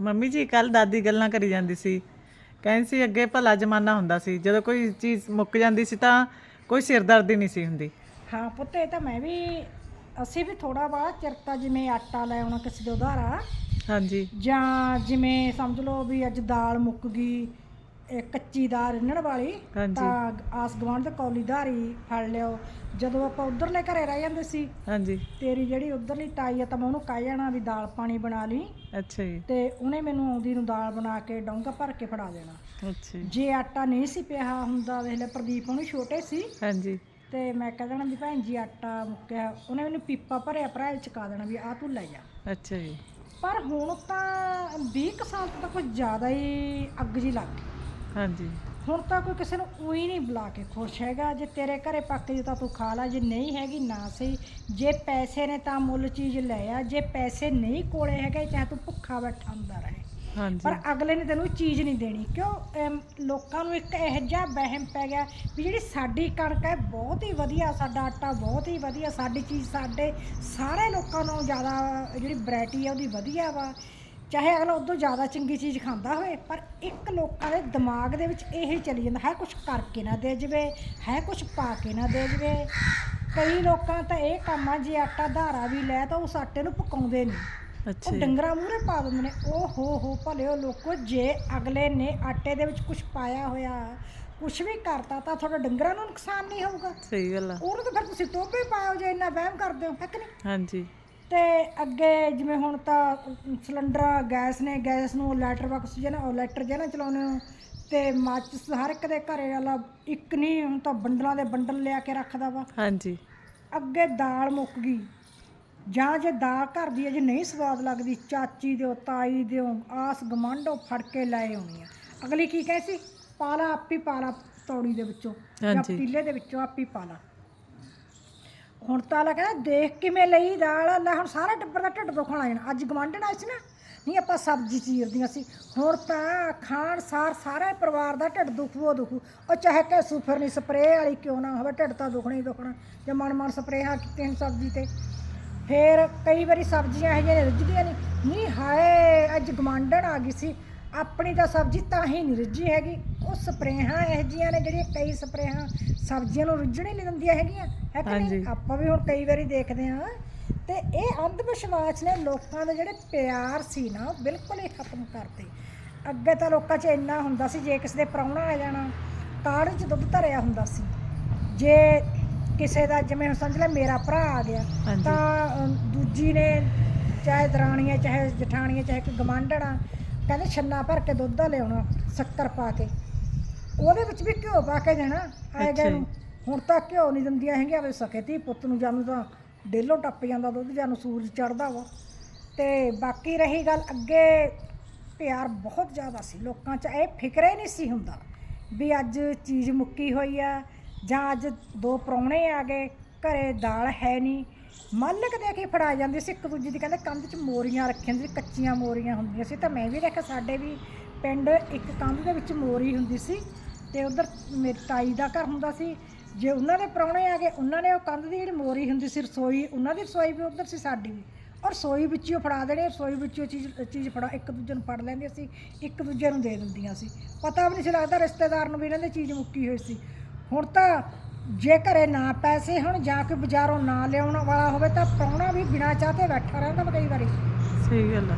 Mummy ਜੀ ਕੱਲ ਦਾਦੀ ਗੱਲਾਂ ਕਰੀ ਜਾਂਦੀ ਸੀ। ਕਹਿੰਦੀ ਸੀ ਅੱਗੇ ਭਲਾ ਜ਼ਮਾਨਾ ਹੁੰਦਾ ਸੀ। ਜਦੋਂ ਕੋਈ ਚੀਜ਼ ਮੁੱਕ ਜਾਂਦੀ ਸੀ ਤਾਂ ਕੋਈ ਸਿਰਦਰਦੀ ਨਹੀਂ ਸੀ ਹੁੰਦੀ। ਹਾਂ ਪੁੱਤ ਇਹ ਤਾਂ ਮੈਂ ਵੀ ਅਸੀਂ ਵੀ ਥੋੜਾ ਬਾਅਦ ਚਿਰਤਾ ਜਿਵੇਂ ਆਟਾ ਲੈ ਆਉਣਾ ਕਿਸੇ ਦੇ ਉਧਾਰਾ ਹਾਂਜੀ। ਜਾਂ ਜਿਵੇਂ ਸਮਝ ਲਓ ਵੀ ਅੱਜ ਦਾਲ ਮੁੱਕ ਗਈ ਇਹ ਕੱਚੀ ਦਾਲ ਰਿੰਨਣ ਵਾਲੀ ਹਾਂਜੀ। ਤਾਂ ਆਸ ਗਵਾਂਢ ਦੇ ਕੌਲੀ ਧਾਰੀ ਫੜ ਲਿਓ। ਜਦੋਂ ਆਪਾਂ ਉਧਰਲੇ ਘਰੇ ਰਹਿ ਜਾਂਦੇ ਸੀ ਹਾਂਜੀ। ਤੇਰੀ ਜਿਹੜੀ ਉਧਰਲੀ ਤਾਈ ਆ ਤਾਂ ਮੈਂ ਉਹਨੂੰ ਕਹਿ ਜਾਣਾ ਵੀ ਦਾਲ ਪਾਣੀ ਬਣਾ ਲਈ। ਅੱਛਾ ਜੀ। ਤੇ ਉਹਨੇ ਮੈਨੂੰ ਆਉਂਦੀ ਨੂੰ ਦਾਲ ਬਣਾ ਕੇ ਡੌਂਗਾ ਭਰ ਕੇ ਫੜਾ ਦੇਣਾ। ਅੱਛਾ ਜੀ। ਜੇ ਆਟਾ ਨਹੀਂ ਸੀ ਪਿਆ ਹੁੰਦਾ ਵੇਖ ਲੈ ਪ੍ਰਦੀਪ ਉਹਨੂੰ ਛੋਟੇ ਸੀ। ਹਾਂਜੀ। ਤੇ ਮੈਂ ਕਹਿ ਦੇਣਾ ਵੀ ਭੈਣ ਜੀ ਆਟਾ ਮੁੱਕਿਆ ਉਹਨੇ ਮੈਨੂੰ ਪੀਪਾ ਭਰਿਆ ਭਰਾ ਚਕਾ ਦੇਣਾ ਵੀ ਆ ਤੂੰ ਲੈ ਜਾ। ਅੱਛਾ ਜੀ। ਪਰ ਹੁਣ ਤਾਂ 20 ਕੁ ਸਾਲ ਤੋਂ ਤਾਂ ਕੁਝ ਜ਼ਿਆਦਾ ਹੀ ਅੱਗ ਜੀ ਲੱਗ ਗਈ। ਹਾਂਜੀ। ਹੁਣ ਤਾਂ ਕੋਈ ਕਿਸੇ ਨੂੰ ਉਹੀ ਨਹੀਂ ਬੁਲਾ ਕੇ ਖੁਸ਼ ਹੈਗਾ ਜੇ ਤੇਰੇ ਘਰੇ ਪੱਕਦੀ ਤਾਂ ਤੂੰ ਖਾ ਲੈ ਜੇ ਨਹੀਂ ਹੈਗੀ ਨਾ ਸਹੀ। ਜੇ ਪੈਸੇ ਨੇ ਤਾਂ ਮੁੱਲ ਚੀਜ਼ ਲੈ ਆ ਜੇ ਪੈਸੇ ਨਹੀਂ ਕੋਲੇ ਹੈਗੇ ਚਾਹੇ ਤੂੰ ਭੁੱਖਾ ਬੈਠਾ ਹੁੰਦਾ ਰਹੇ। ਹਾਂਜੀ। ਪਰ ਅਗਲੇ ਨੇ ਤੈਨੂੰ ਚੀਜ਼ ਨਹੀਂ ਦੇਣੀ ਕਿਉਂ? ਅਮ, ਲੋਕਾਂ ਨੂੰ ਇੱਕ ਇਹੋ ਜਿਹਾ ਵਹਿਮ ਪੈ ਗਿਆ ਵੀ ਜਿਹੜੀ ਸਾਡੀ ਕਣਕ ਹੈ ਬਹੁਤ ਹੀ ਵਧੀਆ ਸਾਡਾ ਆਟਾ ਬਹੁਤ ਹੀ ਵਧੀਆ ਸਾਡੀ ਚੀਜ਼ ਸਾਡੇ ਸਾਰੇ ਲੋਕਾਂ ਨਾਲੋਂ ਜ਼ਿਆਦਾ ਜਿਹੜੀ ਵੈਰਾਈਟੀ ਹੈ ਉਹਦੀ ਵਧੀਆ ਵਾ। ਚਾਹੇ ਅਗਲਾ ਉਦੋਂ ਜ਼ਿਆਦਾ ਚੰਗੀ ਚੀਜ਼ ਖਾਂਦਾ ਹੋਵੇ ਪਰ ਇੱਕ ਲੋਕਾਂ ਦੇ ਦਿਮਾਗ ਦੇ ਵਿੱਚ ਇਹ ਹੀ ਚੱਲੀ ਜਾਂਦਾ ਹੈ ਕੁਝ ਕਰਕੇ ਨਾ ਦੇ ਜਵੇ ਹੈ ਕੁਝ ਪਾ ਕੇ ਨਾ ਦੇ ਜਵੇ। ਕਈ ਲੋਕਾਂ ਤਾਂ ਇਹ ਕੰਮ ਆ ਜੇ ਆਟਾ ਧਾਰਾ ਵੀ ਲੈ ਤਾਂ ਉਸ ਆਟੇ ਨੂੰ ਪਕਾਉਂਦੇ ਨਹੀਂ ਅੱਛਾ ਉਹ ਡੰਗਰਾਂ ਮੂਹਰੇ ਪਾ ਦਿੰਦੇ ਨੇ ਉਹ ਹੋ ਹੋ ਭਲਿਓ ਲੋਕੋ ਜੇ ਅਗਲੇ ਨੇ ਆਟੇ ਦੇ ਵਿੱਚ ਕੁਝ ਪਾਇਆ ਹੋਇਆ ਕੁਝ ਵੀ ਕਰਤਾ ਤਾਂ ਤੁਹਾਡਾ ਡੰਗਰਾਂ ਨੂੰ ਨੁਕਸਾਨ ਨਹੀਂ ਹੋਊਗਾ। ਸਹੀ ਗੱਲ ਆ। ਉਹਨੂੰ ਤਾਂ ਫਿਰ ਤੁਸੀਂ ਟੋਭੇ ਪਾਓ ਜੇ ਇੰਨਾ ਵਹਿਮ ਕਰਦੇ ਹੋ ਹੈ ਕਿ ਨਹੀਂ? ਹਾਂਜੀ। ਤੇ ਅੱਗੇ ਜਿਵੇਂ ਹੁਣ ਤਾਂ ਸਿਲੰਡਰ ਗੈਸ ਨੇ ਗੈਸ ਨੂੰ ਲੈਟਰ ਬਾਕਸ ਜਿਹਨਾਂ ਉਹ ਲੈਟਰ ਜਿਹਨਾਂ ਚਲਾਉਂਦੇ ਹੋ। ਤੇ ਮਾਚਿਸ ਹਰ ਇੱਕ ਦੇ ਘਰੇ ਵਾਲਾ ਇੱਕ ਨਹੀਂ ਹੁਣ ਤਾਂ ਬੰਡਲਾਂ ਦੇ ਬੰਡਲ ਲਿਆ ਕੇ ਰੱਖਦਾ ਵਾ। ਹਾਂਜੀ। ਅੱਗੇ ਦਾਲ ਮੁੱਕ ਗਈ। ਜਾਂ ਜੇ ਦਾਲ ਘਰ ਦੀ ਹੈ ਜੇ ਨਹੀਂ ਸਵਾਦ ਲੱਗਦੀ ਚਾਚੀ ਦਿਓ ਤਾਈ ਦਿਓ ਆਸ ਗਮਾਂਡੋ ਫੜ ਕੇ ਲੈ ਆਉਣੀ ਆ। ਅਗਲੀ ਕੀ ਕਹੇ ਸੀ? ਪਾਲਾ ਆਪੀ ਪਾਲਾ ਤੌੜੀ ਦੇ ਵਿੱਚੋਂ ਜਾਂ ਹਾਂਜੀ। ਪਤੀਲੇ ਦੇ ਵਿੱਚੋਂ ਆਪੀ ਪਾਲਾ। ਹੁਣ ਤਾਂ ਲਾ ਕਹਿੰਦਾ, ਦੇਖ ਕਿਵੇਂ ਲਈ ਦਾਲ ਲੈ ਹੁਣ ਸਾਰਾ ਟੱਬਰ ਦਾ ਢਿੱਡ ਦੁਖਣ ਆ ਜਾਣਾ। ਅੱਜ ਗਮਾਂਡਣ ਆਏ ਸੀ ਨਾ, ਨਹੀਂ ਆਪਾਂ ਸਬਜ਼ੀ ਚੀਰਦੀਆਂ ਸੀ। ਹੁਣ ਤਾਂ ਖਾਣ ਸਾਰ ਸਾਰੇ ਪਰਿਵਾਰ ਦਾ ਢਿੱਡ ਦੁਖੂ ਦੁਖੂ। ਉਹ ਚਾਹੇ ਕਿ ਸੁਫਰ ਨਹੀਂ, ਸਪਰੇਅ ਵਾਲੀ ਕਿਉਂ ਨਾ ਹੋਵੇ, ਢਿੱਡ ਤਾਂ ਦੁਖਣਾ ਹੀ ਦੁਖਣਾ। ਜੇ ਮਨ ਮਨ ਸਪਰੇਹਾਂ ਕੀਤੇ ਹਨ ਸਬਜ਼ੀ ਤੇ। ਫੇਰ ਕਈ ਵਾਰੀ ਸਬਜ਼ੀਆਂ ਇਹ ਜਿਹੀਆਂ ਰਿੱਝਦੀਆਂ ਨਹੀਂ। ਨਹੀਂ ਹਾਏ, ਅੱਜ ਗਮਾਂਡਣ ਆ ਗਈ ਸੀ। ਆਪਣੀ ਤਾਂ ਸਬਜ਼ੀ ਤਾਂ ਹੀ ਨਹੀਂ ਰਿੱਝੀ ਹੈਗੀ। ਉਹ ਸਪਰੇਹਾਂ ਇਹ ਜਿਹੀਆਂ ਨੇ ਜਿਹੜੀਆਂ ਕਈ ਸਪਰੇਹਾਂ ਸਬਜ਼ੀਆਂ ਨੂੰ ਰਿੱਝਣ ਹੀ ਨਹੀਂ ਦਿੰਦੀਆਂ ਹੈਗੀਆਂ। ਹੈ ਕਿ ਨਹੀਂ। ਆਪਾਂ ਵੀ ਹੁਣ ਕਈ ਵਾਰੀ ਦੇਖਦੇ ਹਾਂ। ਤੇ ਇਹ ਅੰਧ ਵਿਸ਼ਵਾਸ ਨੇ ਲੋਕਾਂ ਦੇ ਜਿਹੜੇ ਪਿਆਰ ਸੀ ਨਾ ਉਹ ਬਿਲਕੁਲ ਹੀ ਖਤਮ ਕਰਤੇ। ਅੱਗੇ ਤਾਂ ਲੋਕਾਂ 'ਚ ਇੰਨਾ ਹੁੰਦਾ ਸੀ ਜੇ ਕਿਸੇ ਦੇ ਪ੍ਰਾਹੁਣਾ ਆ ਜਾਣਾ ਕਾੜ 'ਚ ਦੁੱਧ ਧਰਿਆ ਹੁੰਦਾ ਸੀ? ਜੇ ਕਿਸੇ ਦਾ ਜਿਵੇਂ ਹੁਣ ਸਮਝ ਲੈ ਮੇਰਾ ਭਰਾ ਆ ਗਿਆ। ਤਾਂ ਦੂਜੀ ਨੇ ਚਾਹੇ ਦਰਾਣੀਆਂ ਚਾਹੇ ਜਠਾਣੀਆਂ ਚਾਹੇ ਕੋਈ ਗਮਾਂਡਣਾ ਕਹਿੰਦੇ ਛੰਨਾ ਭਰ ਕੇ ਦੁੱਧ ਦਾ ਲਿਆਉਣਾ ਸ਼ੱਕਰ ਪਾ ਕੇ। ਉਹਦੇ ਵਿੱਚ ਵੀ ਘਿਓ ਪਾ ਕੇ ਦੇਣਾ ਆਏ ਗਏ। ਨੂੰ। ਹੁਣ ਤਾਂ ਘਿਓ ਨਹੀਂ ਦਿੰਦੀਆਂ ਹੈਗੀਆਂ ਵੇ ਸਕੇ ਤੀ ਪੁੱਤ ਨੂੰ ਜਾਨੂੰ ਤਾਂ ਡੇਲੋ ਟੱਪ ਜਾਂਦਾ ਦੁੱਧ ਜਾਨੂੰ ਸੂਰਜ ਚੜਦਾ ਵਾ। ਤੇ ਬਾਕੀ ਰਹੀ ਗੱਲ ਅੱਗੇ ਪਿਆਰ ਬਹੁਤ ਜ਼ਿਆਦਾ ਸੀ ਲੋਕਾਂ 'ਚ ਇਹ ਫਿਕਰ ਹੀ ਨਹੀਂ ਸੀ ਹੁੰਦਾ ਵੀ ਅੱਜ ਚੀਜ਼ ਮੁੱਕੀ ਹੋਈ ਆ ਜਾਂ ਅੱਜ ਦੋ ਪ੍ਰਾਹੁਣੇ ਆ ਗਏ ਘਰੇ ਦਾਲ ਹੈ ਨਹੀਂ। ਮਾਲਕ ਦੇ ਕੇ ਫੜਾ ਜਾਂਦੇ ਸੀ, ਇੱਕ ਦੂਜੇ ਦੀ ਕਹਿੰਦੇ ਕੰਧ 'ਚ ਮੋਰੀਆਂ ਰੱਖੀਆਂ ਹੁੰਦੀਆਂ ਸੀ, ਕੱਚੀਆਂ ਮੋਰੀਆਂ ਹੁੰਦੀਆਂ ਸੀ। ਤਾਂ ਮੈਂ ਵੀ ਦੇਖਿਆ ਸਾਡੇ ਵੀ ਪਿੰਡ ਇੱਕ ਕੰਧ ਦੇ ਵਿੱਚ ਮੋਰੀ ਹੁੰਦੀ ਸੀ ਤੇ ਉਧਰ ਮੇਰੀ ਤਾਈ ਦਾ ਘਰ ਹੁੰਦਾ ਸੀ। ਜੇ ਉਹਨਾਂ ਦੇ ਪ੍ਰਾਹੁਣੇ ਆ ਗਏ, ਉਹਨਾਂ ਨੇ ਉਹ ਕੰਧ ਦੀ ਜਿਹੜੀ ਮੋਰੀ ਹੁੰਦੀ ਸੀ, ਰਸੋਈ, ਉਹਨਾਂ ਦੀ ਰਸੋਈ ਵੀ ਉਧਰ ਸੀ, ਸਾਡੀ ਵੀ। ਔਰ ਰਸੋਈ ਵਿੱਚ ਉਹ ਫੜਾ ਦੇਣੇ, ਰਸੋਈ ਵਿੱਚ ਉਹ ਚੀਜ਼ ਚੀਜ਼ ਫੜਾ, ਇੱਕ ਦੂਜੇ ਨੂੰ ਫੜ ਲੈਂਦੇ ਸੀ, ਇੱਕ ਦੂਜੇ ਨੂੰ ਦੇ ਦਿੰਦੀਆਂ ਸੀ। ਪਤਾ ਵੀ ਨਹੀਂ ਸੀ ਲੱਗਦਾ ਰਿਸ਼ਤੇਦਾਰ ਨੂੰ ਵੀ ਇਹਨਾਂ ਦੀ ਚੀਜ਼ ਮੁੱਕੀ ਹੋਈ ਸੀ। ਹੁਣ ਤਾਂ ਜੇ ਘਰੇ ਨਾ ਪੈਸੇ ਹੁਣ ਜਾਂ ਕੋਈ ਬਾਜ਼ਾਰੋਂ ਨਾ ਲਿਆਉਣ ਵਾਲਾ ਹੋਵੇ ਤਾਂ ਪ੍ਰਾਹੁਣਾ ਵੀ ਬਿਨਾਂ ਚਾਹ ਤੇ ਬੈਠਾ ਰਹਿੰਦਾ ਵਾ ਕਈ ਵਾਰੀ। ਸਹੀ ਗੱਲ ਆ।